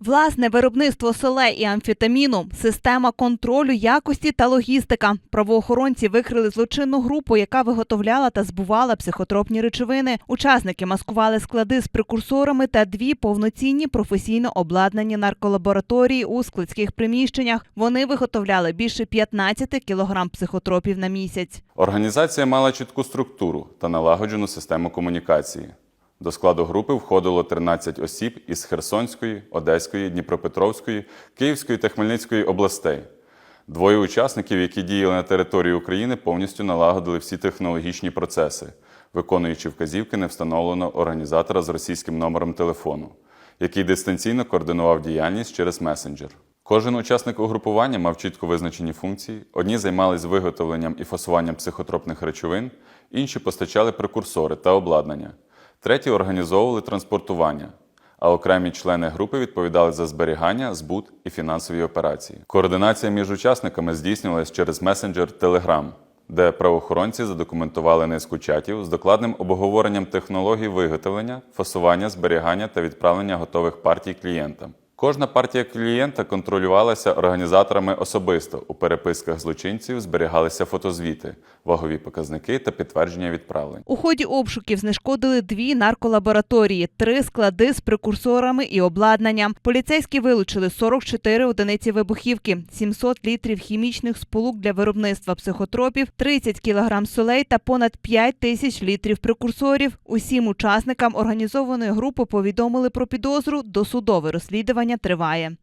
Власне виробництво солей і амфетаміну, система контролю якості та логістика. Правоохоронці викрили злочинну групу, яка виготовляла та збувала психотропні речовини. Учасники маскували склади з прекурсорами та дві повноцінні професійно обладнані нарколабораторії у складських приміщеннях. Вони виготовляли більше 15 кілограм психотропів на місяць. Організація мала чітку структуру та налагоджену систему комунікації. До складу групи входило 13 осіб із Херсонської, Одеської, Дніпропетровської, Київської та Хмельницької областей. Двоє учасників, які діяли на території України, повністю налагодили всі технологічні процеси, виконуючи вказівки невстановленого організатора з російським номером телефону, який дистанційно координував діяльність через месенджер. Кожен учасник угрупування мав чітко визначені функції. Одні займалися виготовленням і фасуванням психотропних речовин, інші постачали прекурсори та обладнання, треті організовували транспортування, а окремі члени групи відповідали за зберігання, збут і фінансові операції. Координація між учасниками здійснювалась через месенджер Telegram, де правоохоронці задокументували низку чатів з докладним обговоренням технологій виготовлення, фасування, зберігання та відправлення готових партій клієнтам. Кожна партія клієнта контролювалася організаторами особисто. У переписках злочинців зберігалися фотозвіти, вагові показники та підтвердження відправлень. У ході обшуків знешкодили дві нарколабораторії, три склади з прекурсорами і обладнанням. Поліцейські вилучили 44 одиниці вибухівки, 700 літрів хімічних сполук для виробництва психотропів, 30 кілограм солей та понад 5 тисяч літрів прекурсорів. Усім учасникам організованої групи повідомили про підозру. Досудове розслідування триває.